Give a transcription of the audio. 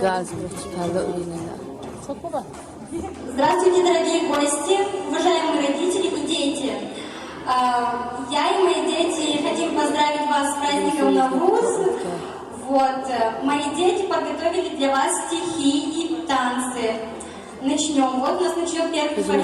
газ Здравствуйте, дорогие гости, уважаемые родители и дети. А, я и мои дети хотим поздравить вас с праздником Навруз. Вот, э, мои дети подготовили для вас стихи и танцы. Начнем. Вот у нас начнет первый Bizim